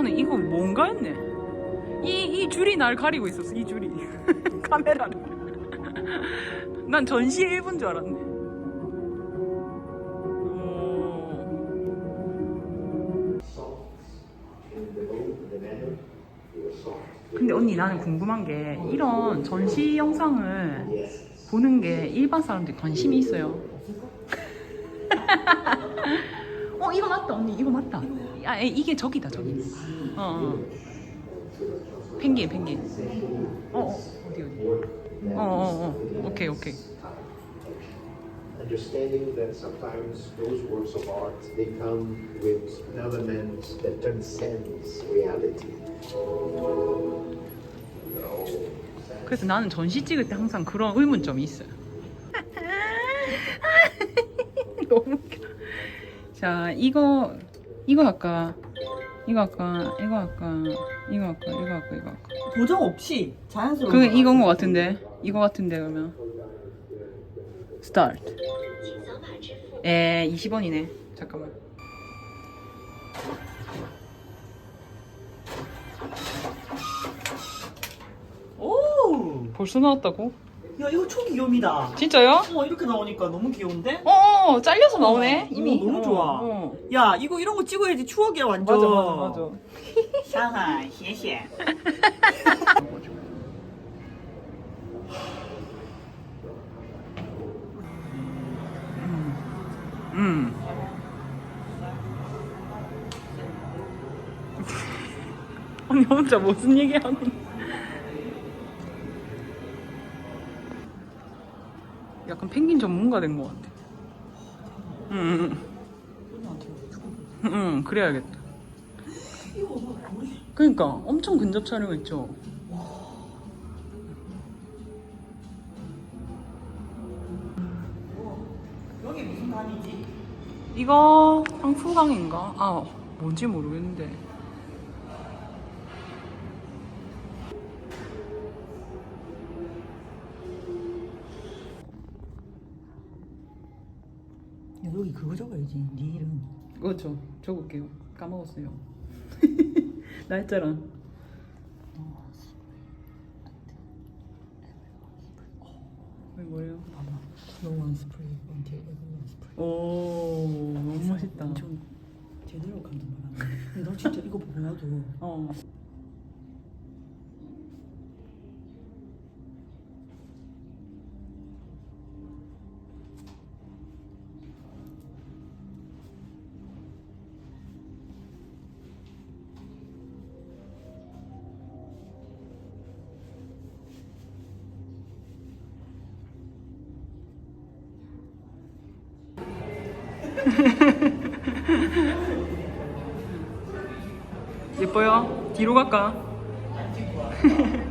나는 이거 뭔가 했네. 이, 이 줄이 날 가리고 있었어, 이 줄이. 카메라를. 난 전시 1분 줄 알았네. 오. 근데 언니 나는 궁금한 게 이런 전시 영상을 보는 게 일반 사람들이 관심이 있어요. 어 이거 맞다 언니 이거 맞다. 아 에, 이게 저기다 저기. 어, 어. 펭귄 펭귄. 어, 어 어디 어디. 어어 어, 어. 오케이 오케이. Understanding that sometimes those works of art they come with an element that transcends reality. 그래서 나는 전시 찍을 때 항상 그런 의문점이 있어요. 너무 웃겨. 자, 이거 이거 할까? 이거 할까? 이거 할까? 이거 할까? 이거 할까? 이거 할까? 보정 없이 자연스러운 그거 이건 거 같은데. 이거 같은데 그러면. 스타트. 에, 20원이네. 잠깐만. 오! 벌써 나왔다고? 야 이거 초기염이다 진짜요? 어 이렇게 나오니까 너무 귀여운데? 어, 어 잘려서 나오네. 어, 이미. 어, 너무 좋아. 어. 야 이거 이런 거 찍어야지 추억이야 완전 맞아, 맞아, 맞아. 상하谢谢 음. 언니 혼자 무슨 얘기하는? 약간 펭귄 전문가 된 것 같아. 응, 응, 응, 그래야겠다. 그러니까 엄청 근접 촬영했죠. 여기 무슨 관이지? 이거 황푸강인가? 아, 뭔지 모르겠는데. 야 여기 그거 적어야지 네 이름 그렇죠. 적을게요. 까먹었어요. 날짜랑. 뭐예요? 봐봐 No one spray until everyone spray 오, 너무 멋있다. 엄청 제대로 감독 말하네 근데 너 진짜 이거 보고 나도 어. 예뻐요? 뒤로 갈까?